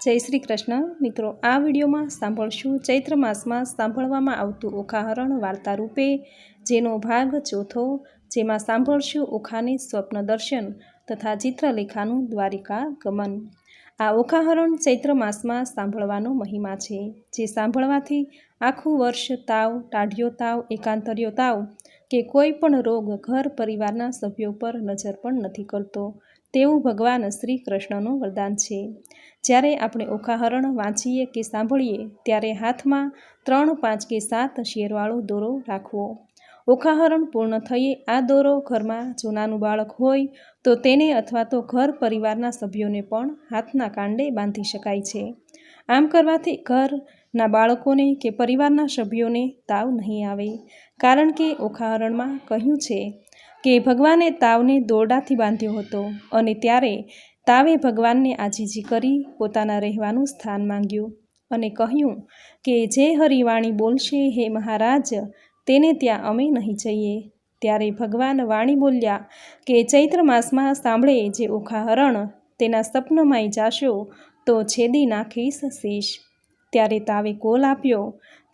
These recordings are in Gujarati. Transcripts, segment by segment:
જય શ્રી કૃષ્ણ. મિત્રો, આ વિડીયોમાં સાંભળશું ચૈત્ર માસમાં સાંભળવામાં આવતું ઓખાહરણ વાર્તા રૂપે જેનો ભાગ ચોથો, જેમાં સાંભળશું ઓખાને સ્વપ્ન દર્શન તથા ચિત્રલેખાનું દ્વારિકા ગમન. આ ઓખાહરણ ચૈત્ર માસમાં સાંભળવાનો મહિમા છે, જે સાંભળવાથી આખું વર્ષ તાવ, ટાઢિયો તાવ, એકાંતર્યો તાવ કે કોઈ પણ રોગ ઘર પરિવારના સભ્યો પર નજર પણ નથી કરતો. તેવું ભગવાન શ્રી કૃષ્ણનું વરદાન છે. જ્યારે આપણે ઓખાહરણ વાંચીએ કે સાંભળીએ, ત્યારે હાથમાં ત્રણ પાંચ કે સાત શેરવાળો દોરો રાખવો. ઓખાહરણ પૂર્ણ થઈએ આ દોરો ઘરમાં જૂનાનું બાળક હોય, તો તેને અથવા તો ઘર પરિવારના સભ્યોને પણ હાથના કાંડે બાંધી શકાય છે. આમ કરવાથી ઘરના બાળકોને કે પરિવારના સભ્યોને તાવ નહીં આવે. કારણ કે ઓખાહરણમાં કહ્યું છે કે ભગવાને તાવને દોરડાથી બાંધ્યો હતો અને ત્યારે તાવે ભગવાનને આજીજી કરી પોતાના રહેવાનું સ્થાન માંગ્યું અને કહ્યું કે જે હરિવાણી બોલશે હે મહારાજ, તેને ત્યાં અમે નહીં જઈએ. ત્યારે ભગવાન વાણી બોલ્યા કે ચૈત્ર માસમાં સાંભળે જે ઓખાહરણ તેના સપનમાંય જાશો તો છેદી નાખીશ શીશ. ત્યારે તાવે કોલ આપ્યો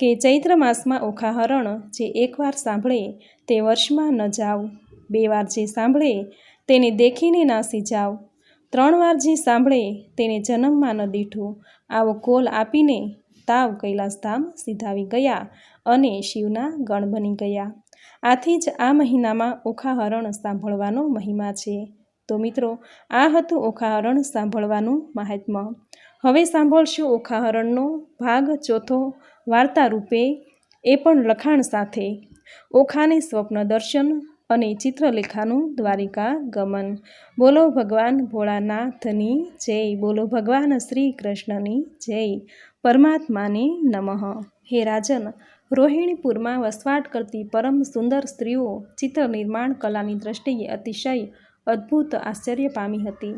કે ચૈત્ર માસમાં ઓખાહરણ જે એકવાર સાંભળે તે વર્ષમાં ન જાવ. બે વાર જે સાંભળે તેને દેખીને નાસી જાવ. ત્રણ વાર જે સાંભળે તેને જન્મમાં ન દીઠું, આવો કોલ આપીને તાવ કૈલાસધામ સીધાવી ગયા અને શિવના ગણ બની ગયા. આથી જ આ મહિનામાં ઓખાહરણ સાંભળવાનો મહિમા છે. તો મિત્રો, આ હતું ઓખાહરણ સાંભળવાનું મહાત્મ્ય. હવે સાંભળશું ઓખાહરણનો ભાગ ચોથો વાર્તા રૂપે એ પણ લખાણ સાથે. ઓખાને સ્વપ્ન દર્શન અને ચિત્રલેખાનું દ્વારિકા ગમન. બોલો ભગવાન ભોળાનાથની જય. બોલો ભગવાન શ્રી કૃષ્ણની જય. પરમાત્માને નમઃ. હે રાજન, રોહિણીપુરમાં વસવાટ કરતી પરમ સુંદર સ્ત્રીઓ ચિત્ર નિર્માણ કલાની દ્રષ્ટિએ અતિશય અદ્ભુત આશ્ચર્ય પામી હતી.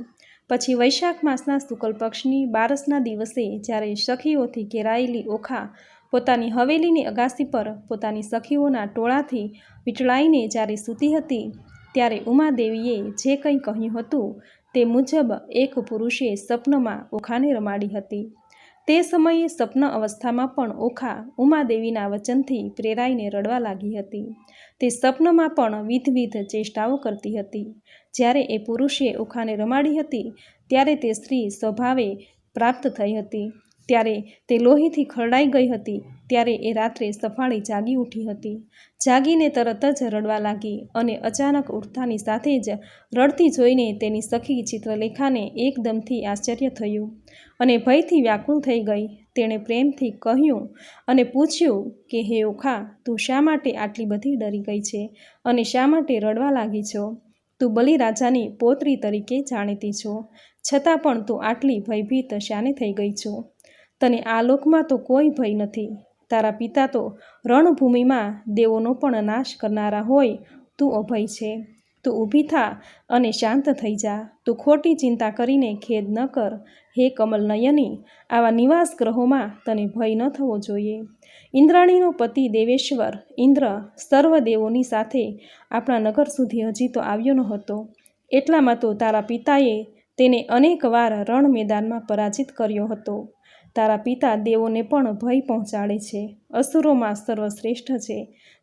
પછી વૈશાખ માસના શુક્લ પક્ષની બારસના દિવસે જ્યારે સખીઓથી ઘેરાયેલી ઓખા પોતાની હવેલીની અગાસી પર પોતાની સખીઓના ટોળાથી વીંટળાઈને જ્યારે સૂતી હતી, ત્યારે ઉમાદેવીએ જે કંઈ કહ્યું હતું તે મુજબ એક પુરુષે સપનમાં ઓખાને રમાડી હતી. તે સમયે સપન અવસ્થામાં પણ ઓખા ઉમાદેવીના વચનથી પ્રેરાઈને રડવા લાગી હતી. તે સપનમાં પણ વિધવિધ ચેષ્ટાઓ કરતી હતી. જ્યારે એ પુરુષે ઓખાને રમાડી હતી, ત્યારે તે સ્ત્રી સ્વભાવે પ્રાપ્ત થઈ હતી. ત્યારે તે લોહીથી ખરડાઈ ગઈ હતી. ત્યારે એ રાત્રે સફાળી જાગી ઉઠી હતી. જાગીને તરત જ રડવા લાગી અને અચાનક ઉઠતાની સાથે જ રડતી જોઈને તેની સખી ચિત્રલેખાને એકદમથી આશ્ચર્ય થયું અને ભયથી વ્યાકુળ થઈ ગઈ. તેણે પ્રેમથી કહ્યું અને પૂછ્યું કે, હે ઓખા, તું શા માટે આટલી બધી ડરી ગઈ છે અને શા માટે રડવા લાગી છો? તું બલિરાજાની પોતરી તરીકે જાણીતી છો. છતાં પણ તું આટલી ભયભીત શાને થઈ ગઈ છો? તને આ લોકમાં તો કોઈ ભય નથી. તારા પિતા તો રણભૂમિમાં દેવોનો પણ નાશ કરનારા હોય, તું અભય છે. તું ઊભી થા અને શાંત થઈ જા. તું ખોટી ચિંતા કરીને ખેદ ન કર. હે કમલ નયની આવા નિવાસ ગ્રહોમાં તને ભય ન થવો જોઈએ. ઇન્દ્રાણીનો પતિ દેવેશ્વર, ઇન્દ્ર સર્વ દેવોની સાથે આપણા નગર સુધી હજી તો આવ્યો ન હતો એટલામાં તો તારા પિતાએ તેને અનેક વાર રણ મેદાનમાં પરાજિત કર્યો હતો. તારા પિતા દેવોને પણ ભય પહોંચાડે છે. અસુરોમાં સર્વશ્રેષ્ઠ છે.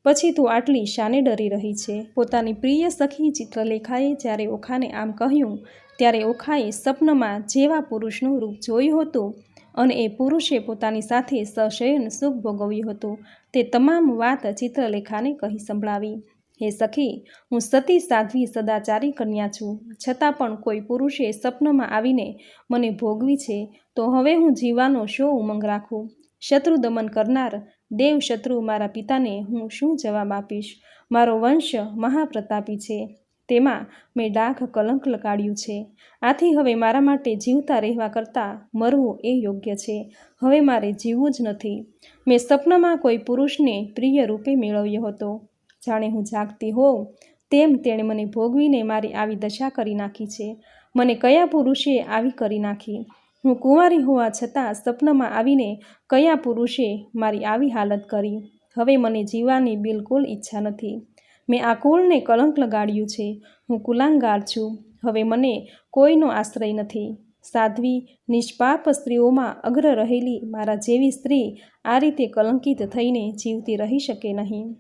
પછી તું આટલી શાને ડરી રહી છે. પોતાની પ્રિય સખી ચિત્રલેખાએ જ્યારે ઓખાને આમ કહ્યું, ત્યારે ઓખાએ સપનમાં જેવા પુરુષનું રૂપ જોયું હતું અને એ પુરુષે પોતાની સાથે સશયન સુખ ભોગવ્યું હતું. તે તમામ વાત ચિત્રલેખાને કહી સંભળાવી. હે સખી, હું સતી સાધ્વી સદાચારી કન્યા છું. છતાં પણ કોઈ પુરુષે સપનમાં આવીને મને ભોગવી છે. તો હવે હું જીવવાનો શો ઉમંગ રાખું. શત્રુ દમન કરનાર, દેવ શત્રુ મારા પિતાને હું શું જવાબ આપીશ? મારો વંશ મહાપ્રતાપી છે. તેમાં મેં ડાઘ કલંક લગાડ્યું છે. આથી હવે મારા માટે જીવતા રહેવા કરતાં મરવું એ યોગ્ય છે. હવે મારે જીવવું જ નથી. મેં સપનામાં કોઈ પુરુષને પ્રિય રૂપે મેળવ્યો હતો. જાણે હું જાગતી હોઉં, તેમ તેણે મને ભોગવીને મારી આવી દશા કરી નાખી છે. મને કયા પુરુષે આવી કરી નાખી? હું કુંવારી હોવા છતાં સપનમાં આવીને કયા પુરુષે મારી આવી હાલત કરી? હવે મને જીવવાની બિલકુલ ઈચ્છા નથી. મેં આ કુળને કલંક લગાડ્યું છે. હું કુલાંગાર છું. હવે મને કોઈનો આશ્રય નથી. સાધ્વી, નિષ્પાપ સ્ત્રીઓમાં અગ્ર રહેલી મારા જેવી સ્ત્રી આ રીતે કલંકિત થઈને જીવતી રહી શકે નહીં.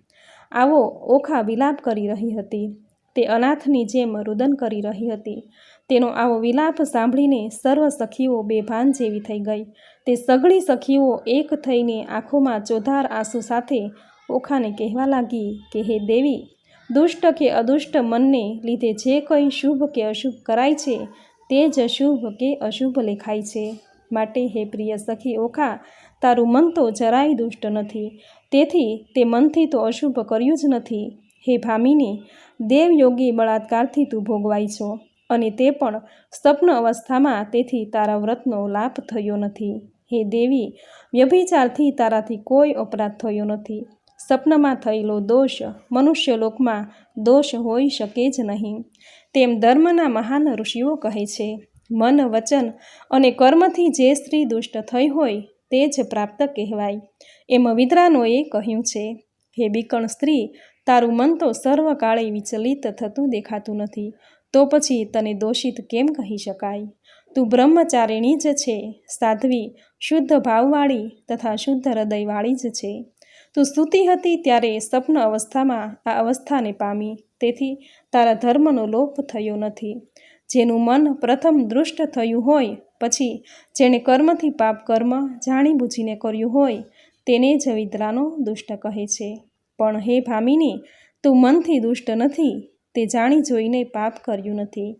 આવો ઓખા વિલાપ કરી રહી હતી. તે અનાથની જેમ રુદન કરી રહી હતી. તેનો આવો વિલાપ સાંભળીને સર્વ સખીઓ બેભાન જેવી થઈ ગઈ. તે સઘળી સખીઓ એક થઈને આંખોમાં ચોધાર આંસુ સાથે ઓખાને કહેવા લાગી કે, હે દેવી, દુષ્ટ કે અદુષ્ટ મનને લીધે જે કંઈ શુભ કે અશુભ કરાય છે, તે જ શુભ કે અશુભ લેખાય છે. માટે હે પ્રિય સખી ઓખા, તારું મન તો જરાય દુષ્ટ નથી. તેથી તે મનથી તો અશુભ કર્યું જ નથી. હે ભામિની, દેવયોગી બળાત્કારથી તું ભોગવાય છો. અને તે પણ સ્વપ્ન અવસ્થામાં તેથી તારા વ્રતનો લાભ થયો નથી. હે દેવી, વ્યભિચારથી તારાથી કોઈ અપરાધ થયો નથી. સપનમાં થયેલો દોષ મનુષ્યલોકમાં દોષ હોઈ શકે જ નહીં. તેમ ધર્મના મહાન ઋષિઓ કહે છે, મન, વચન અને કર્મથી જે સ્ત્રી દુષ્ટ થઈ હોય તે જ પ્રાપ્ત કહેવાય. એમ વિદ્રાનોએ કહ્યું છે, હે બીકણ સ્ત્રી, તારું મન તો સર્વકાળે વિચલિત થતું દેખાતું નથી. તો પછી તને દોષિત કેમ કહી શકાય? તું બ્રહ્મચારિણી જ છે, સાધ્વી, શુદ્ધ ભાવવાળી તથા શુદ્ધ હૃદયવાળી જ છે. તું સ્તુતિ હતી ત્યારે સ્વપ્ન અવસ્થામાં આ અવસ્થાને પામી. તેથી તારા ધર્મનો લોપ થયો નથી. જેનું મન પ્રથમ દૃષ્ટ થયું હોય, પછી જેણે કર્મથી પાપ કર્મ જાણી બૂજીને કર્યું હોય, તેને જ વિદ્રાનો દુષ્ટ કહે છે. પણ હે ભામિની, તું મનથી દુષ્ટ નથી તે જાણી જોઈને પાપ કર્યું નથી.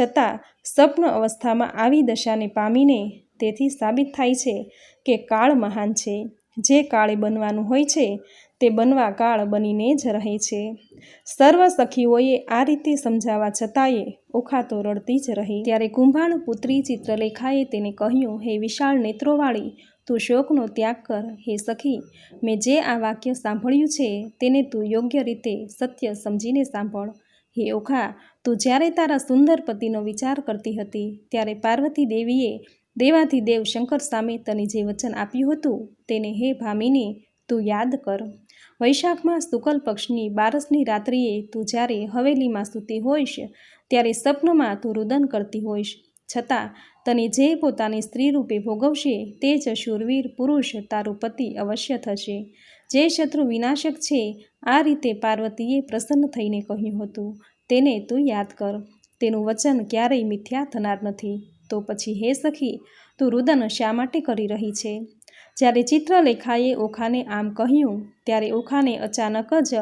છતાં સ્વપ્ન અવસ્થામાં આવી દશાને પામીને તેથી સાબિત થાય છે કે કાળ મહાન છે. જે કાળે બનવાનું હોય છે, તે બનવા કાળ બનીને જ રહે છે. સર્વ સખીઓએ આ રીતે સમજાવવા છતાંય ઓખા તો રડતી જ રહી. ત્યારે કુંભાણ પુત્રી ચિત્રલેખાએ તેને કહ્યું, હે વિશાળ નેત્રોવાળી, તું શોકનો ત્યાગ કર. હે સખી, મેં જે આ વાક્ય સાંભળ્યું છે, તેને તું યોગ્ય રીતે સત્ય સમજીને સાંભળ. હે ઓખા, તું જ્યારે તારા સુંદર પતિનો વિચાર કરતી હતી, ત્યારે પાર્વતી દેવીએ દેવાથી દેવ શંકર સામે તને જે વચન આપ્યું હતું તેને હે ભામિની, તું યાદ કર. વૈશાખમાં શુકલ પક્ષની બારસની રાત્રિએ તું જ્યારે હવેલીમાં સૂતી હોઈશ, ત્યારે સ્વપ્નમાં તું રુદન કરતી હોઈશ. છતાં, તને જે પોતાની સ્ત્રી રૂપે ભોગવશે, તે જ શૂરવીર પુરુષ તારું પતિ અવશ્ય થશે. જે શત્રુ વિનાશક છે, આ રીતે પાર્વતીએ પ્રસન્ન થઈને કહ્યું હતું, તેને તું યાદ કર, તેનું વચન ક્યારેય મિથ્યા થનાર નથી. તો પછી હે સખી, તું રુદન શા માટે કરી રહી છે? જ્યારે ચિત્રલેખાએ ઓખાને આમ કહ્યું, ત્યારે ઓખાને અચાનક જ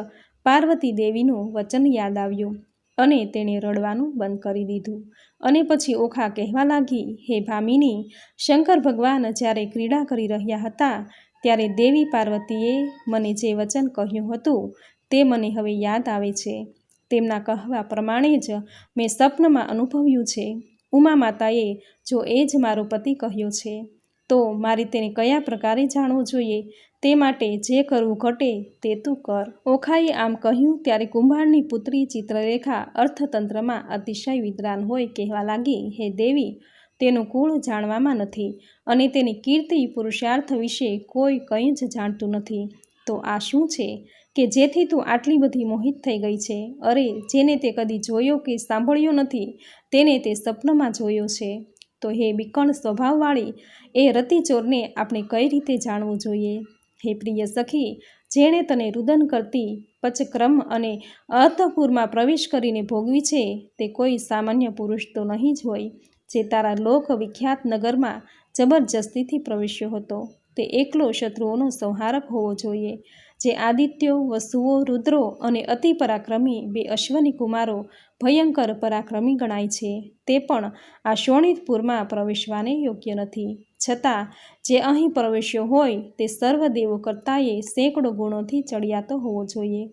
પાર્વતી દેવીનું વચન યાદ આવ્યું અને તેણે રડવાનું બંધ કરી દીધું. અને પછી ઓખા કહેવા લાગી, હે ભામિની, શંકર ભગવાન જ્યારે ક્રીડા કરી રહ્યા હતા ત્યારે દેવી પાર્વતીએ મને જે વચન કહ્યું હતું તે મને હવે યાદ આવે છે. તેમના કહેવા પ્રમાણે જ મેં સ્વપ્નમાં અનુભવ્યું છે. ઉમા માતાએ જો એ જ મારો પતિ કહ્યો છે, તો મારે તેને કયા પ્રકારે જાણવું જોઈએ? તે માટે જે કરવું ઘટે તે તું કર. ઓખાએ આમ કહ્યું ત્યારે કુંભારની પુત્રી ચિત્રરેખા અર્થતંત્રમાં અતિશય વિદ્વાન હોય કહેવા લાગી, હે દેવી તેનું કુળ જાણવામાં નથી અને તેની કીર્તિ પુરુષાર્થ વિશે કોઈ કંઈ જ જાણતું નથી. તો આ શું છે કે જેથી તું આટલી બધી મોહિત થઈ ગઈ છે? અરે, જેને તે કદી જોયો કે સાંભળ્યો નથી, તેને તે સપનમાં જોયો છે. તો હે બિકણ સ્વભાવવાળી, એ રતિચોરને આપણે કઈ રીતે જાણવું જોઈએ? હે પ્રિય સખી, જેણે તને રુદન કરતી પચક્રમ અને અર્થપુરમાં પ્રવેશ કરીને ભોગવી છે, તે કોઈ સામાન્ય પુરુષ તો નહીં જ હોય. જે તારા લોક વિખ્યાત નગરમાં જબરજસ્તીથી પ્રવેશ્યો હતો. તે એકલો શત્રુઓનો સંહારક હોવો જોઈએ. જે આદિત્યો, વસુઓ, રુદ્રો અને અતિ પરાક્રમી બે અશ્વની કુમારો ભયંકર પરાક્રમી ગણાય છે. તે પણ આ શોણિતપુરમાં પ્રવેશવાને યોગ્ય નથી. છતાં, જે અહીં પ્રવેશ્યો હોય, તે સર્વ દેવો સેંકડો ગુણોથી ચડિયાતો હોવો જોઈએ.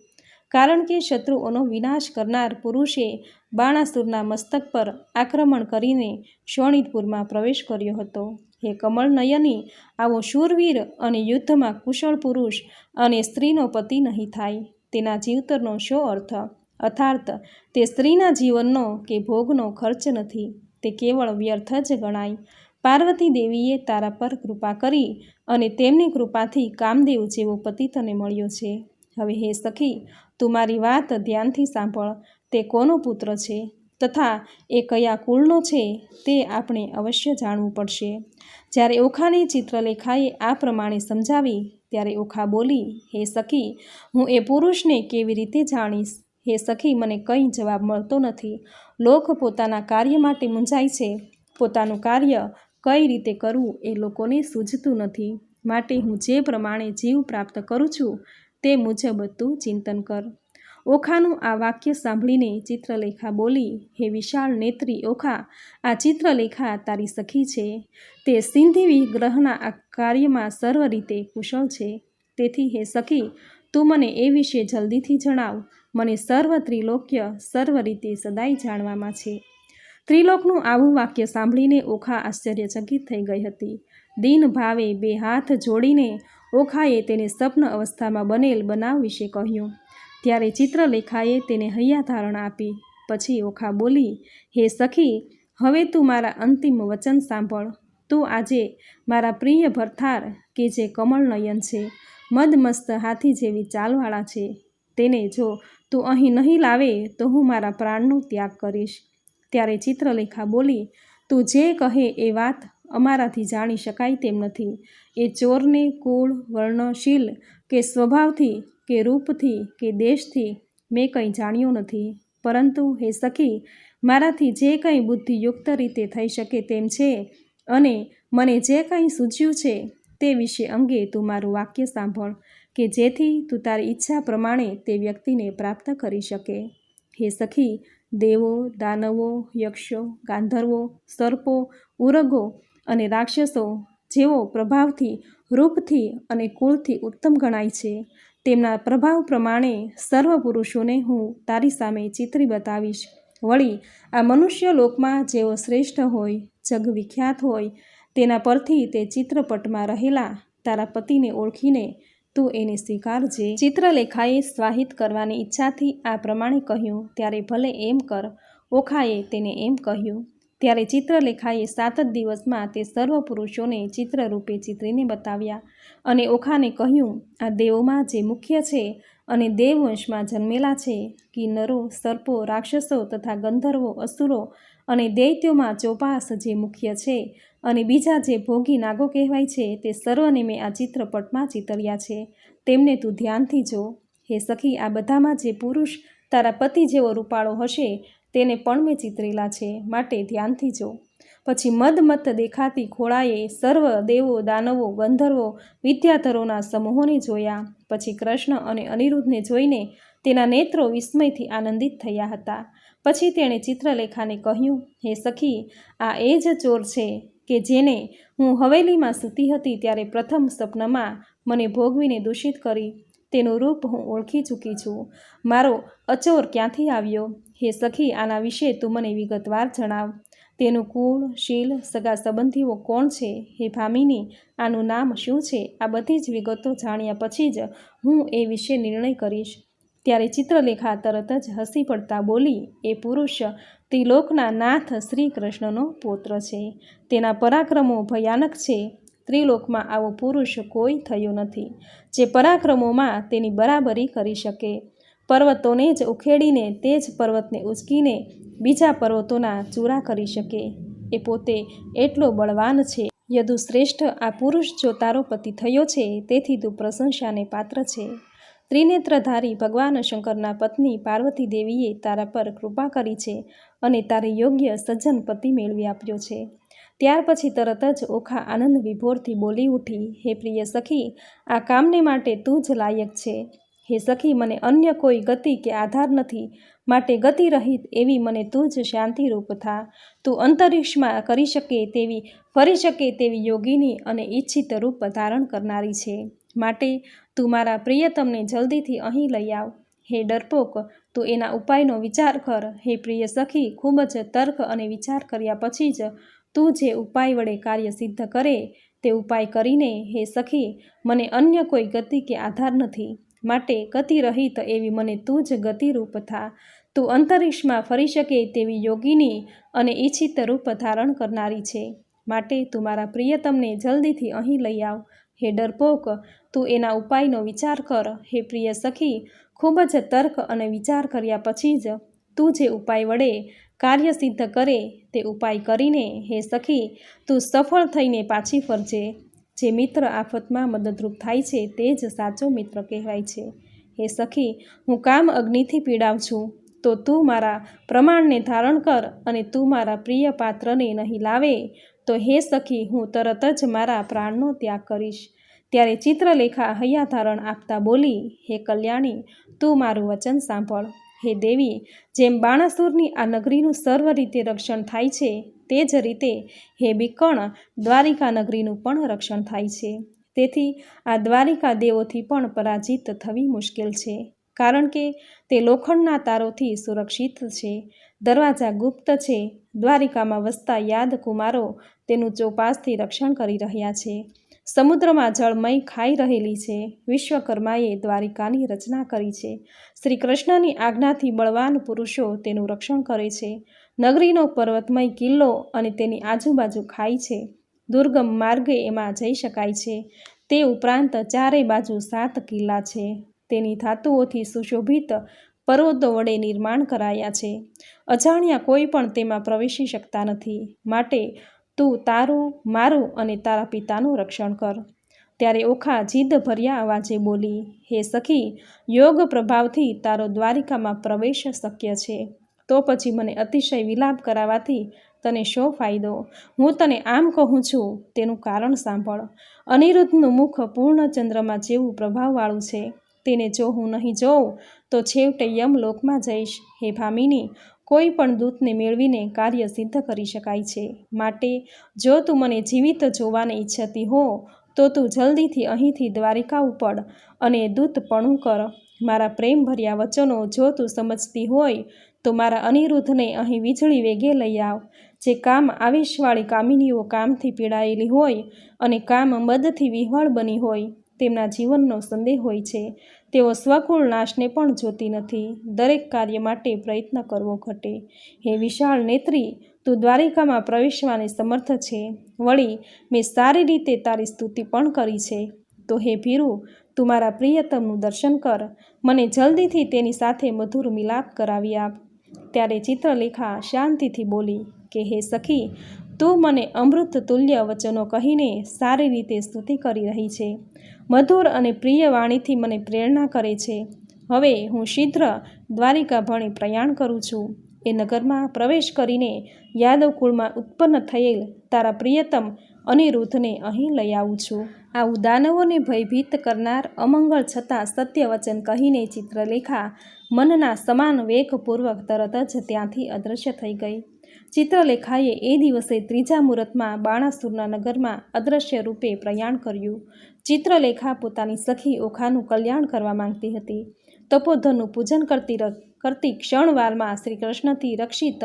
કારણ કે શત્રુઓનો વિનાશ કરનાર પુરુષે બાણાસુરના મસ્તક પર આક્રમણ કરીને શોણિતપુરમાં પ્રવેશ કર્યો હતો. હે કમળ નયની, આવો શૂરવીર અને યુદ્ધમાં કુશળ પુરુષ અને સ્ત્રીનો પતિ નહીં થાય. તેના જીવતરનો શો અર્થ? અર્થાર્થ તે સ્ત્રીના જીવનનો કે ભોગનો ખર્ચ નથી. તે કેવળ વ્યર્થ જ ગણાય. પાર્વતી દેવીએ તારા પર કૃપા કરી અને તેમની કૃપાથી કામદેવ જેવો પતિ તને મળ્યો છે. હવે હે સખી તું મારી વાત ધ્યાનથી સાંભળ. તે કોનો પુત્ર છે? તથા એ કયા કુળનો છે? તે આપણે અવશ્ય જાણવું પડશે. જ્યારે ઓખાની ચિત્રલેખાએ આ પ્રમાણે સમજાવી, ત્યારે ઓખા બોલી, હે સખી, હું એ પુરુષને કેવી રીતે જાણીશ? હે સખી, મને કંઈ જવાબ મળતો નથી. લોક પોતાના કાર્ય માટે મૂંઝાય છે. પોતાનું કાર્ય કઈ રીતે કરવું એ લોકોને સૂઝતું નથી. માટે હું જે પ્રમાણે જીવ પ્રાપ્ત કરું છું તે મુજબ તું ચિંતન કર. ઓખાનું આ વાક્ય સાંભળીને ચિત્રલેખા બોલી, હે વિશાળ નેત્રી ઓખા, આ ચિત્રલેખા તારી સખી છે. તે સિંધી ગ્રહના આ કાર્યમાં સર્વ રીતે કુશળ છે. તેથી હે સખી, તું મને એ વિશે જલ્દીથી જણાવ. મને સર્વ ત્રિલોક્ય સર્વ રીતે સદાય જાણવામાં છે. ત્રિલોકનું આવું વાક્ય સાંભળીને ઓખા આશ્ચર્યચકિત થઈ ગઈ હતી. દિન ભાવે બે હાથ જોડીને ઓખાએ તેને સ્વપ્ન અવસ્થામાં બનેલ બનાવ વિશે કહ્યું. ત્યારે ચિત્રલેખાએ તેને હૈયા ધારણ આપી. પછી ઓખા બોલી, હે સખી, હવે તું મારા અંતિમ વચન સાંભળ. તું આજે મારા પ્રિય ભરથાર, કે જે કમળનયન છે, મદમસ્ત હાથી જેવી ચાલવાળા છે, તેને જો તું અહીં નહીં લાવે, તો હું મારા પ્રાણનો ત્યાગ કરીશ. ત્યારે ચિત્રલેખા બોલી, તું જે કહે એ વાત અમારાથી જાણી શકાય તેમ નથી. એ ચોરને કુળ વર્ણશીલ કે સ્વભાવથી કે રૂપથી કે દેશથી મેં કંઈ જાણ્યું નથી. પરંતુ હે સખી, મારાથી જે કંઈ બુદ્ધિયુક્ત રીતે થઈ શકે તેમ છે અને મને જે કંઈ સૂચ્યું છે તે વિશે અંગે તું મારું વાક્ય સાંભળ કે જેથી તું તારી ઈચ્છા પ્રમાણે તે વ્યક્તિને પ્રાપ્ત કરી શકે. હે સખી, દેવો, દાનવો, યક્ષો, ગાંધર્વો, સર્પો, ઉરગો અને રાક્ષસો જેઓ પ્રભાવથી, રૂપથી અને કુળથી ઉત્તમ ગણાય છે, તેમના પ્રભાવ પ્રમાણે સર્વ પુરુષોને હું તારી સામે ચિત્રી બતાવીશ. વળી, આ મનુષ્ય લોકમાં જેઓ શ્રેષ્ઠ હોય, જગ વિખ્યાત હોય, તેના પરથી તે ચિત્રપટમાં રહેલા તારા પતિને ઓળખીને તું એને સ્વીકારજે ચિત્રલેખાએ સ્વાહિત કરવાની ઈચ્છાથી આ પ્રમાણે કહ્યું, ત્યારે ભલે એમ કર. ઓખાએ તેને એમ કહ્યું ત્યારે ચિત્રલેખાએ સાત જ દિવસમાં તે સર્વ પુરુષોને ચિત્રરૂપે ચિત્રીને બતાવ્યા અને ઓખાને કહ્યું, આ દેવોમાં જે મુખ્ય છે અને દેવવંશમાં જન્મેલા છે, કિન્નરો, સર્પો, રાક્ષસો તથા ગંધર્વો, અસુરો અને દૈત્યોમાં ચોપાસ જે મુખ્ય છે અને બીજા જે ભોગી નાગો કહેવાય છે, તે સર્વને મેં આ ચિત્રપટમાં ચિતર્યા છે. તેમને તું ધ્યાનથી જો. હે સખી, આ બધામાં જે પુરુષ તારા પતિ જેવો રૂપાળો હશે તેને પણ મેં ચિતરેલા છે, માટે ધ્યાનથી જો. પછી મદમત દેખાતી ખોળાએ સર્વ દેવો, દાનવો, ગંધર્વો, વિદ્યાધરોના સમૂહોને જોયા. પછી કૃષ્ણ અને અનિરુદ્ધને જોઈને તેના નેત્રો વિસ્મયથી આનંદિત થયા હતા. પછી તેણે ચિત્રલેખાને કહ્યું, હે સખી, આ એ જ ચોર છે કે જેને હું હવેલીમાં સૂતી હતી ત્યારે પ્રથમ સપનમાં મને ભોગવીને દૂષિત કરી. તેનું રૂપ હું ઓળખી ચૂકી છું. મારો અચોર ક્યાંથી આવ્યો? હે સખી, આના વિશે તું મને વિગતવાર જણાવ. તેનું કુળ, શીલ, સગા સંબંધીઓ કોણ છે? હે ભામિની, આનું નામ શું છે? આ બધી જ વિગતો જાણ્યા પછી જ હું એ વિશે નિર્ણય કરીશ. ત્યારે ચિત્રલેખા તરત જ હસી પડતા બોલી, એ પુરુષ, ત્રિલોકના નાથ શ્રી કૃષ્ણનો પુત્ર છે. તેના પરાક્રમો ભયાનક છે. ત્રિલોકમાં આવો પુરુષ કોઈ થયો નથી. જે પરાક્રમોમાં તેની બરાબરી કરી શકે. પર્વતોને જ ઉખેડીને તે જ પર્વતને ઉચકીને બીજા પર્વતોના ચૂરા કરી શકે. એ પોતે એટલો બળવાન છે. યદુશ્રેષ્ઠ આ પુરુષ જો તારો પતિ થયો છે, તેથી તું પ્રશંસાને પાત્ર છે. ત્રિનેત્રધારી ભગવાન શંકરના પત્ની પાર્વતી દેવીએ તારા પર કૃપા કરી છે અને તારે યોગ્ય સજ્જન પતિ મેળવી આપ્યો છે. ત્યાર પછી તરત જ ઓખા આનંદ વિભોરથી બોલી ઉઠી, હે પ્રિય સખી, આ કામને માટે તું જ લાયક છે. હે સખી, મને અન્ય કોઈ ગતિ કે આધાર નથી માટે ગતિ રહિત એવી મને તું જ શાંતિરૂપ થા. તું અંતરિક્ષમાં કરી શકે તેવી, ફરી શકે તેવી યોગીની અને ઈચ્છિત રૂપ ધારણ કરનારી છે. માટે તું મારા પ્રિયતમને જલ્દીથી અહીં લઈ આવ. હે ડરપોક, તું એના ઉપાયનો વિચાર કર. હે પ્રિય સખી, ખૂબ જ તર્ક અને વિચાર કર્યા પછી જ તું જે ઉપાય વડે કાર્ય સિદ્ધ કરે, તે ઉપાય કરીને, હે સખી, મને અન્ય કોઈ ગતિ કે આધાર નથી. માટે ગતિ રહિત એવી મને તું જ ગતિરૂપ થા. તું અંતરિક્ષમાં ફરી શકે તેવી યોગીની અને ઈચ્છિત રૂપ ધારણ કરનારી છે. માટે તું મારા પ્રિયતમને જલ્દીથી અહીં લઈ આવ. હે ડરપોક, તું એના ઉપાયનો વિચાર કર. હે પ્રિય સખી, ખૂબ જ તર્ક અને વિચાર કર્યા પછી જ તું જે ઉપાય વડે કાર્ય સિદ્ધ કરે તે ઉપાય કરીને, હે સખી, તું સફળ થઈને પાછી ફરજે. જે મિત્ર આફતમાં મદદરૂપ થાય છે તે જ સાચો મિત્ર કહેવાય છે. હે સખી, હું કામ અગ્નિથી પીડાવ છું, તો તું મારા પ્રમાણને ધારણ કર અને તું મારા પ્રિય પાત્રને નહીં લાવે. તો હે સખી, હું તરત જ મારા પ્રાણનો ત્યાગ કરીશ. ત્યારે ચિત્રલેખા હૈયા ધારણ આપતા બોલી, હે કલ્યાણી, તું મારું વચન સાંભળ. હે દેવી, જેમ બાણાસુરની આ નગરીનું સર્વ રીતે રક્ષણ થાય છે તે જ રીતે હે બીકણ દ્વારિકા નગરીનું પણ રક્ષણ થાય છે. તેથી આ દ્વારિકા દેવોથી પણ પરાજિત થવી મુશ્કેલ છે, કારણ કે તે લોખંડના તારોથી સુરક્ષિત છે. દરવાજા ગુપ્ત છે. દ્વારિકામાં વસતા યાદ કુમારો તેનું ચોપાસથી રક્ષણ કરી રહ્યા છે. સમુદ્રમાં જળમય ખાઈ રહેલી છે. વિશ્વકર્માએ દ્વારિકાની રચના કરી છે. શ્રી કૃષ્ણની આજ્ઞાથી બળવાન પુરુષો તેનું રક્ષણ કરે છે. નગરીનો પર્વતમય કિલ્લો અને તેની આજુબાજુ ખાઈ છે. દુર્ગમ માર્ગે એમાં જઈ શકાય છે. તે ઉપરાંત ચારે બાજુ સાત કિલ્લા છે. તેની ધાતુઓથી સુશોભિત પર્વતો વડે નિર્માણ કરાયા છે. અજાણ્યા કોઈ પણ તેમાં પ્રવેશી શકતા નથી. માટે તું તારું, મારું અને તારા પિતાનું રક્ષણ કર. ત્યારે ઓખા જીદ ભર્યા અવાજે બોલી, હે સખી, યોગ પ્રભાવથી તારો દ્વારિકામાં પ્રવેશ શક્ય છે. તો પછી મને અતિશય વિલાપ કરાવવાથી તને શો ફાયદો? હું તને આમ કહું છું, તેનું કારણ સાંભળ. અનિરુદ્ધનું મુખ પૂર્ણ ચંદ્રમાં જેવું પ્રભાવવાળું છે. તેને જો હું નહીં જોઉં, તો છેવટે યમલોકમાં જઈશ. હે ભામિની, કોઈ પણ દૂતને મેળવીને કાર્ય સિદ્ધ કરી શકાય છે. માટે, જો તું મને જીવિત જોવાને ઈચ્છતી હો, તો તું જલ્દીથી અહીંથી દ્વારિકા ઉપડ અને દૂતપણું કર. મારા પ્રેમભર્યા વચનો જો તું સમજતી હોય તો મારા અનિરુદ્ધને અહીં વીજળી વેગે લઈ આવ. જે કામ આવેશવાળી કામિનીઓ કામથી પીડાયેલી હોય અને કામ મદથી વિહવળ બની હોય, તેમના જીવનનો સંદેહ હોય છે. તેઓ સ્વકુળ નાશને પણ જોતી નથી. દરેક કાર્ય માટે પ્રયત્ન કરવો ઘટે. હે વિશાળ નેત્રી, તું દ્વારિકામાં પ્રવેશવાને સમર્થ છે. વળી, મેં સારી રીતે તારી સ્તુતિ પણ કરી છે. તો હે ભીરુ, તું મારા પ્રિયતમનું દર્શન કર. મને જલ્દીથી તેની સાથે મધુર મિલાપ કરાવી આપ. ત્યારે ચિત્રલેખા શાંતિથી બોલી, કે હે સખી, તું મને અમૃત તુલ્ય વચનો કહીને સારી રીતે સ્તુતિ કરી રહી છે. મધુર અને પ્રિય વાણીથી મને પ્રેરણા કરે છે. હવે હું શીઘ્ર દ્વારિકા ભણી પ્રયાણ કરું છું. એ નગરમાં પ્રવેશ કરીને યાદવ કુળમાં ઉત્પન્ન થયેલ તારા પ્રિયતમ અનિરુદ્ધને અહીં લઈ આવું છું. આવું દાનવોને ભયભીત કરનાર અમંગળ છતાં સત્ય વચન કહીને ચિત્રલેખા મનના સમાન વેગપૂર્વક તરત જ ત્યાંથી અદૃશ્ય થઈ ગઈ. ચિત્રલેખાએ એ દિવસે ત્રીજા મુહૂર્તમાં બાણાસુરના નગરમાં અદૃશ્ય રૂપે પ્રયાણ કર્યું. ચિત્રલેખા પોતાની સખી ઓખાનું કલ્યાણ કરવા માંગતી હતી. તપોધનનું પૂજન કરતી કરતી ક્ષણવારમાં શ્રી કૃષ્ણથી રક્ષિત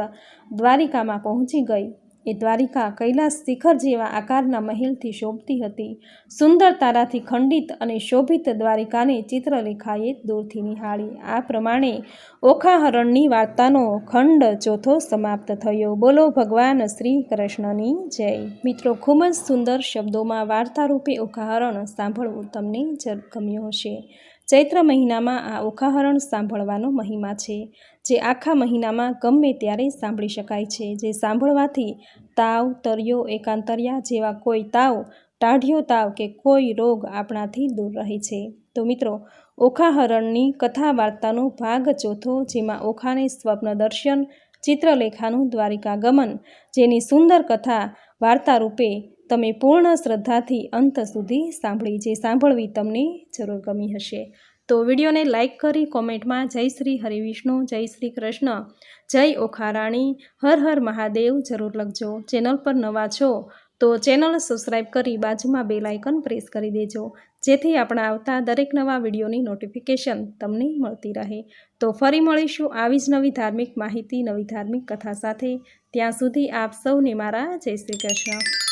દ્વારિકામાં પહોંચી ગઈ. એ દ્વારિકા કૈલાસ શિખર જેવા આકારના મહેલથી શોભતી હતી. સુંદર તારાથી ખંડિત અને શોભિત દ્વારિકાને ચિત્રલેખાએ દૂરથી નિહાળી. આ પ્રમાણે ઓખાહરણની વાર્તાનો ખંડ ચોથો સમાપ્ત થયો. બોલો ભગવાન શ્રી કૃષ્ણની જય. મિત્રો, ખૂબ જ સુંદર શબ્દોમાં વાર્તારૂપે ઓખાહરણ સાંભળવું તમને ગમ્યું હશે. ચૈત્ર મહિનામાં આ ઓખાહરણ સાંભળવાનો મહિમા છે. જે આખા મહિનામાં ગમે ત્યારે સાંભળી શકાય છે. જે સાંભળવાથી તાવ, તરિયો, એકાંતરિયા જેવા કોઈ તાવ, ટાઢિયો તાવ કે કોઈ રોગ આપણાથી દૂર રહે છે. તો મિત્રો, ઓખાહરણની કથા વાર્તાનો ભાગ ચોથો, જેમાં ઓખાને સ્વપ્ન દર્શન, ચિત્રલેખાનું દ્વારિકા ગમન, જેની સુંદર કથા વાર્તા રૂપે તમે પૂર્ણ શ્રદ્ધાથી અંત સુધી સાંભળી જે સાંભળવી તમને જરૂર ગમી હશે. તો વિડીયોને લાઇક કરી કોમેન્ટમાં જય શ્રી હરિવિષ્ણુ જય શ્રી કૃષ્ણ, જય ઓખારાણી, હર હર મહાદેવ જરૂર લખજો. ચેનલ પર નવા છો તો ચેનલ સબસ્ક્રાઈબ કરી બાજુમાં બે લાઇકન પ્રેસ કરી દેજો. જેથી આપણા આવતા દરેક નવા વિડીયોની નોટિફિકેશન તમને મળતી રહે. તો ફરી મળીશું આવી જ નવી ધાર્મિક માહિતી, નવી ધાર્મિક કથા સાથે. ત્યાં સુધી આપ સૌને મારા જય શ્રી કૃષ્ણ.